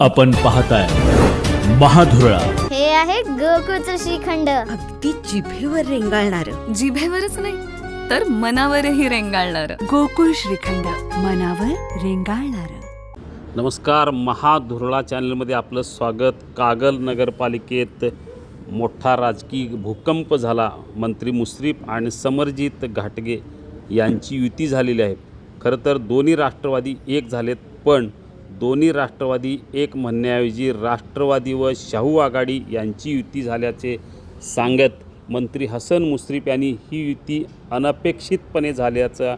आपण पाहताय महाधुरळा. हे आहे गोकुळचं श्रीखंड. अगदी जिभेवर रेंगाळणार. जिभेवरच नाही तर मनावरही रेंगाळणार. गोकुळ श्रीखंड मनावर रेंगाळणार. नमस्कार महाधुरळा चॅनलमध्ये आपलं स्वागत. कागल नगरपालिकेत मोठा राजकीय भूकंप झाला. मंत्री मुश्रीफ आणि समरजित घाटगे यांची युती झालेली आहे. खरं तर दोन्ही राष्ट्रवादी एक झालेत पण दोन्ही राष्ट्रवादी एक म्हणण्याऐवजी राष्ट्रवादी व शाहू आघाडी यांची युती झाल्याचे सांगत मंत्री हसन मुश्रीफ यांनी ही युती अनपेक्षितपणे झाल्याचा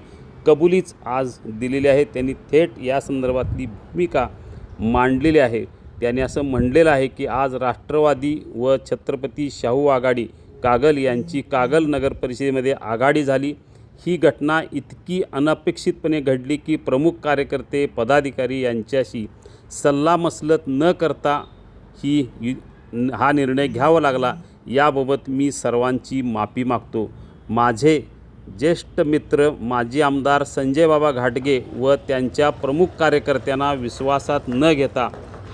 कबुलीच आज दिलेली आहे. त्यांनी थेट या संदर्भातली भूमिका मांडलेली आहे. त्यांनी असं म्हणलेलं आहे की आज राष्ट्रवादी व छत्रपती शाहू आघाडी कागल यांची कागल नगर परिषदेमध्ये आघाडी झाली. ही घटना इतकी अनपेक्षितपणे घडली की प्रमुख कार्यकर्ते पदाधिकारी यांच्याशी सल्लामसलत न करता ही यु- हा निर्णय घ्यावा लागला. याबाबत मी सर्वांची माफी मागतो. माझे ज्येष्ठ मित्र माजी आमदार संजय बाबा घाटगे व त्यांच्या प्रमुख कार्यकर्त्यांना विश्वासात न घेता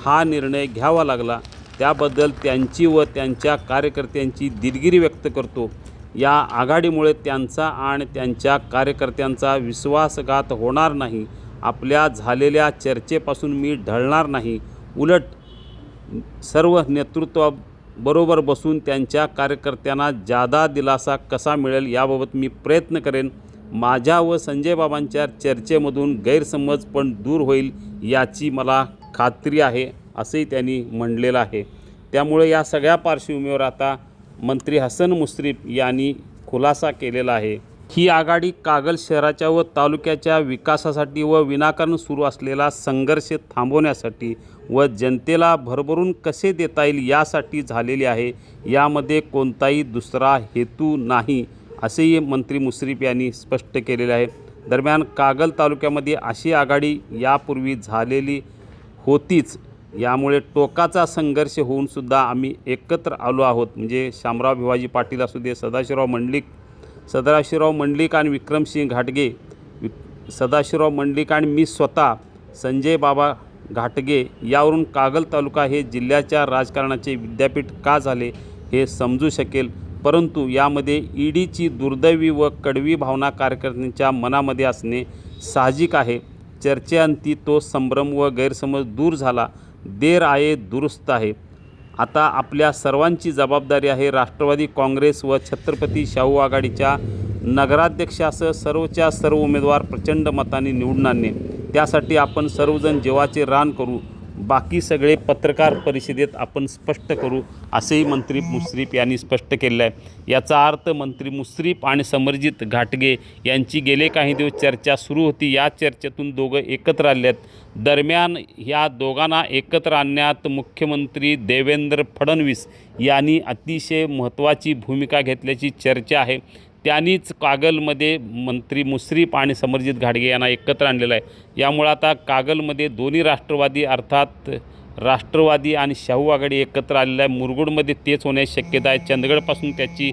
हा निर्णय घ्यावा लागला. त्याबद्दल त्यांची व त्यांच्या कार्यकर्त्यांची दिलगिरी व्यक्त करतो. या आघाडीमुळे त्यांचा आणि त्यांच्या कार्यकर्त्यांचा विश्वासघात होणार नाही. आपल्या झालेल्या चर्चेपासून मी ढळणार नाही. उलट सर्व नेतृत्वाबरोबर बसून त्यांच्या कार्यकर्त्यांना जादा दिलासा कसा मिळेल याबाबत मी प्रयत्न करेन. माझ्या व संजय बाबांच्या चर्चेमधून गैरसमज पण दूर होईल याची मला खात्री आहे असंही त्यांनी म्हणलेलं आहे. त्यामुळे या सगळ्या पार्श्वभूमीवर आता मंत्री हसन मुश्रीफ यांनी खुलासा केलेला आहे. ही आघाडी कागल शहराच्या व तालुक्याच्या विकासासाठी व विनाकारण सुरू असलेला संघर्ष थांबवण्यासाठी व जनतेला भरभरून कसे देता येईल यासाठी झालेली आहे. यामध्ये कोणताही दुसरा हेतू नाही असेही मंत्री मुश्रीफ यांनी स्पष्ट केलेले आहे. दरम्यान कागल तालुक्यामध्ये अशी आघाडी यापूर्वी झालेली होतीच. यामुळे टोकाचा संघर्ष होऊन सुद्धा आम्ही एकत्र आलो आहोत. म्हणजे शामराव भिवाजी पाटील असू दे सदाशिवराव मंडलिक सदाशिवराव मंडलिक आणि विक्रमसिंह घाटगे सदाशिवराव मंडलिक आणि मी स्वतः संजय बाबा घाटगे यावरून कागल तालुका हे जिल्ह्याच्या राजकारणाचे विद्यापीठ का झाले हे समजू शकेल. परंतु यामध्ये ईडीची दुर्दैवी व कडवी भावना कार्यकर्त्यांच्या मनामध्ये असणे साहजिक आहे. चर्चेअंती तो संभ्रम व गैरसमज दूर झाला. देर आहे दुरुस्त आहे. आता आपल्या सर्वांची जबाबदारी आहे राष्ट्रवादी काँग्रेस व छत्रपती शाहू आघाडीच्या नगराध्यक्षासह सर्वच्या सर्व उमेदवार प्रचंड मताने निवडून आणणे. त्यासाठी आपण सर्वजण जीवाचे रान करू. बाकी सगळे पत्रकार परिषदेत आपण स्पष्ट करू असेही मंत्री मुश्रीफ यांनी स्पष्ट केलं आहे याचा अर्थ मंत्री मुश्रीफ आणि समरजित घाटगे यांची गेले काही दिवस चर्चा सुरू होती. या चर्चेतून दोघं एकत्र आले आहेत दरम्यान ह्या दोघांना एकत्र आणण्यात मुख्यमंत्री देवेंद्र फडणवीस यांनी अतिशय महत्त्वाची भूमिका घेतल्याची चर्चा आहे. त्यांनीच कागलमध्ये मंत्री मुश्रीफ आणि समरजित घाडगे यांना एकत्र आणलेलं आहे. यामुळं आता कागलमध्ये दोन्ही राष्ट्रवादी अर्थात राष्ट्रवादी आणि शाहू आघाडी एकत्र आलेलं आहे. मुरगुडमध्ये तेच होण्याची शक्यता आहे. चंदगडपासून त्याची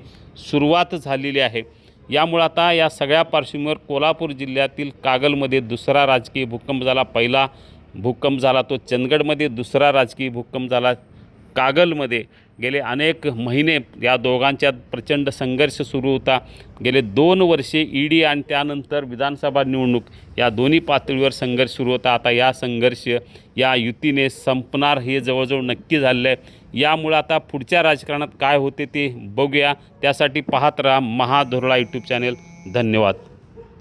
सुरुवात झालेली आहे. यामुळं आता या सगळ्या पार्श्वभूमीवर कोल्हापूर जिल्ह्यातील कागलमध्ये दुसरा राजकीय भूकंप झाला. पहिला भूकंप झाला तो चंदगडमध्ये. दुसरा राजकीय भूकंप झाला कागलमध्ये गेले अनेक महिने या दोघांच्यात प्रचंड संघर्ष सुरू होता. गेले दोन वर्षे ई डी आणि त्यानंतर विधानसभा निवडणूक या दोन्ही पातळीवर संघर्ष सुरू होता. आता या संघर्ष या युतीने संपणार हे जवळजवळ नक्की झालेलं आहे यामुळं आता पुढच्या राजकारणात काय होते ते बघूया. त्यासाठी पाहत राहा महाधोरळा यूट्यूब चॅनेल. धन्यवाद.